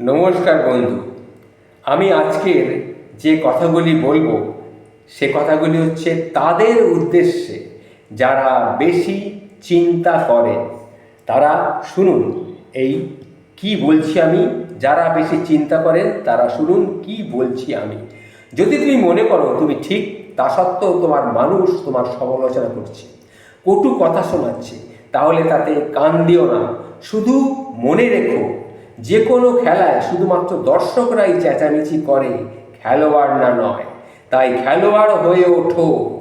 নমস্কার বন্ধু। আমি আজকের যে কথাগুলি বলব, সে কথাগুলি হচ্ছে তাদের উদ্দেশ্যে যারা বেশি চিন্তা করে। তারা শুনুন, এই কি বলছি আমি? যারা বেশি চিন্তা করেন, তারা শুনুন কি বলছি আমি। যদি তুমি মনে করো তুমি ঠিক, তা সত্ত্বেও তোমার মানুষ তোমার সমালোচনা করছে, কটু কথা শোনাচ্ছে, তাহলে তাতে কান দিও না। শুধু মনে রেখো যে কোনো খেলায় শুধুমাত্র দর্শকরাই চেঁচামেচি করে, খেলোয়াড় না নয়। তাই খেলোয়াড় হয়ে ওঠো,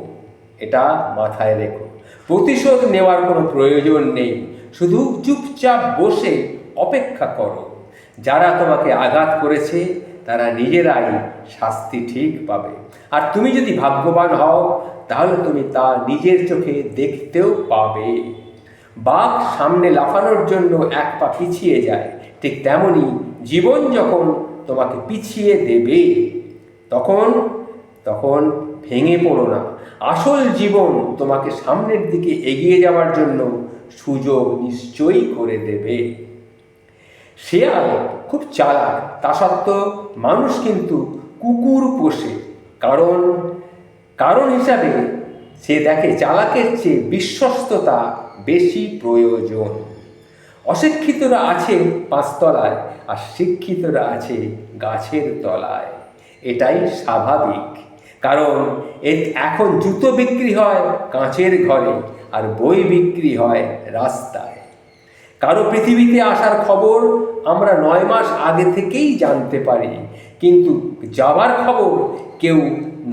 এটা মাথায় রেখো। প্রতিশোধ নেওয়ার কোনো প্রয়োজন নেই, শুধু চুপচাপ বসে অপেক্ষা করো। যারা তোমাকে আঘাত করেছে, তারা নিজেরাই শাস্তি ঠিক পাবে। আর তুমি যদি ভাগ্যবান হও, তাহলে তুমি তা নিজের চোখে দেখতেও পাবে। বাঘ সামনে লাফানোর জন্য এক পা পিছিয়ে যায়, ঠিক তেমনি জীবন যখন তোমাকে পিছিয়ে দেবে, তখন তখন ভেঙে পড়ো না। আসল জীবন তোমাকে সামনের দিকে এগিয়ে যাওয়ার জন্য সুযোগ নিশ্চয়ই করে দেবে। শেয়াল খুব চালাক, তা সত্ত্বেও মানুষ কিন্তু কুকুর পোষে। কারণ কারণ হিসাবে সে দেখে চালাকের চেয়ে বিশ্বস্ততা বেশি প্রয়োজন। অশিক্ষিতরা আছে পাঁচতলায়, আর শিক্ষিতরা আছে গাছের তলায়। এটাই স্বাভাবিক, কারণ এখন জুতো বিক্রি হয় কাঁচের ঘরে আর বই বিক্রি হয় রাস্তায়। কারও পৃথিবীতে আসার খবর আমরা নয় মাস আগে থেকেই জানতে পারি, কিন্তু যাবার খবর কেউ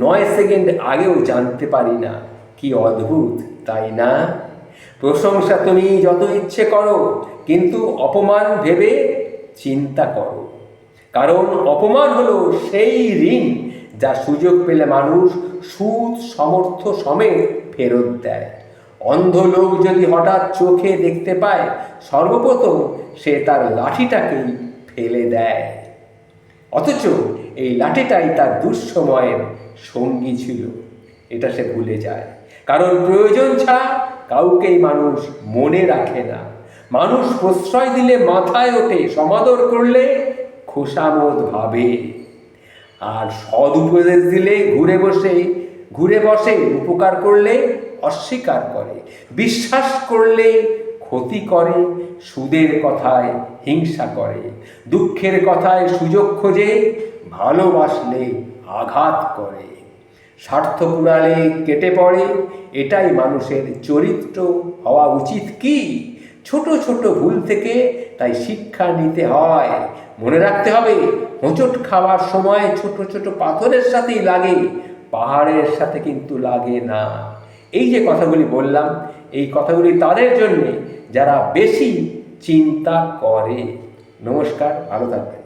নয় সেকেন্ড আগেও জানতে পারি না। কি অদ্ভুত, তাই না? প্রশংসা তুমি যত ইচ্ছে করো, কিন্তু অপমান ভেবে চিন্তা করো। কারণ অপমান হলো সেই ঋণ যা সুযোগ পেলে মানুষ সুদ সমর্থ সমেত ফেরত দেয়। অন্ধ লোক যদি হঠাৎ চোখে দেখতে পায়, সর্বপ্রথম সে তার লাঠিটাকেই ফেলে দেয়। অথচ এই লাঠিটাই তার দুঃসময়ের সঙ্গী ছিল, এটা সে ভুলে যায়। কারণ প্রয়োজন ছাড়া কাউকেই মানুষ মনে রাখে না। মানুষ প্রশ্রয় দিলে মাথায় ওঠে, সমাদর করলে খোসামত ভাবে। আর সদ উপদেশ দিলে ঘুরে বসে ঘুরে বসে উপকার করলে অস্বীকার করে, বিশ্বাস করলে ক্ষতি করে, সুদের কথায় হিংসা করে, দুঃখের কথায় সুযোগ খোঁজে, ভালোবাসলে আঘাত করে। স্বার্থ পুরালে কেটে পড়ে, এটাই মানুষের চরিত্র। হওয়া উচিত কি? ছোট ছোট ভুল থেকে তাই শিক্ষা নিতে হয়। মনে রাখতে হবে, হোঁচট খাওয়ার সময় ছোট ছোট পাথরের সাথেই লাগে, পাহাড়ের সাথে কিন্তু লাগে না। এই যে কথাগুলি বললাম, এই কথাগুলি তাদের জন্যে যারা বেশি চিন্তা করে। নমস্কার, ভালো থাকবে